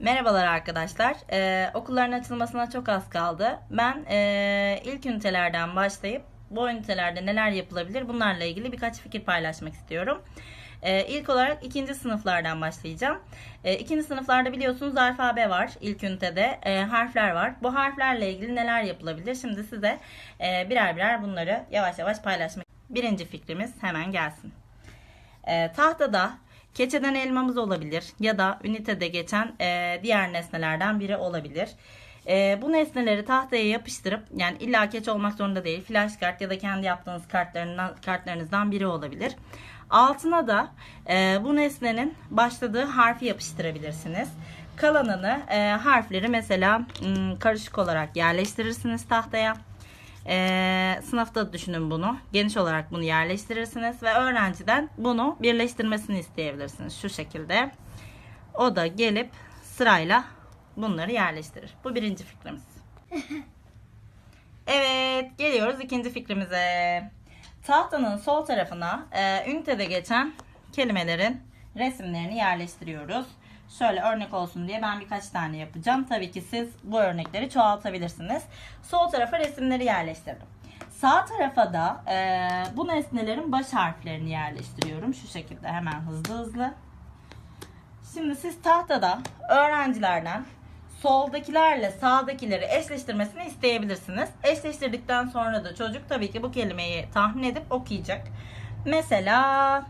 Merhabalar arkadaşlar. Ee, okulların açılmasına çok az kaldı. Ben ee, ilk ünitelerden başlayıp bu ünitelerde neler yapılabilir bunlarla ilgili birkaç fikir paylaşmak istiyorum. Ee, ilk olarak ikinci sınıflardan başlayacağım. Ee, ikinci sınıflarda biliyorsunuz alfabe var ilk ünitede. Ee, harfler var. Bu harflerle ilgili neler yapılabilir? Şimdi size ee, birer birer bunları yavaş yavaş paylaşmak. Birinci fikrimiz hemen gelsin. Ee, tahtada keçeden elmamız olabilir ya da ünitede geçen e, diğer nesnelerden biri olabilir. E, bu nesneleri tahtaya yapıştırıp yani illa keçe olmak zorunda değil flash kart ya da kendi yaptığınız kartlarından, kartlarınızdan biri olabilir. Altına da e, bu nesnenin başladığı harfi yapıştırabilirsiniz. Kalanını e, harfleri mesela m, karışık olarak yerleştirirsiniz tahtaya. Ee, sınıfta düşünün bunu. Geniş olarak bunu yerleştirirsiniz ve öğrenciden bunu birleştirmesini isteyebilirsiniz şu şekilde. O da gelip sırayla bunları yerleştirir. Bu birinci fikrimiz. Evet, geliyoruz ikinci fikrimize. Tahtanın sol tarafına e, ünitede geçen kelimelerin resimlerini yerleştiriyoruz. Şöyle örnek olsun diye ben birkaç tane yapacağım. Tabii ki siz bu örnekleri çoğaltabilirsiniz. Sol tarafa resimleri yerleştirdim. Sağ tarafa da e, bu nesnelerin baş harflerini yerleştiriyorum. Şu şekilde hemen hızlı hızlı. Şimdi siz tahtada öğrencilerden soldakilerle sağdakileri eşleştirmesini isteyebilirsiniz. Eşleştirdikten sonra da çocuk tabii ki bu kelimeyi tahmin edip okuyacak. Mesela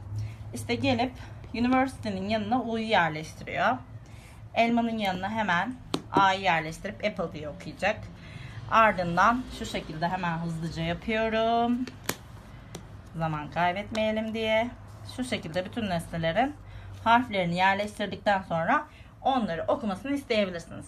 işte gelip university'nin yanına U'yu yerleştiriyor. Elmanın yanına hemen A'yı yerleştirip apple diye okuyacak. Ardından şu şekilde hemen hızlıca yapıyorum. Zaman kaybetmeyelim diye. Şu şekilde bütün nesnelerin harflerini yerleştirdikten sonra onları okumasını isteyebilirsiniz.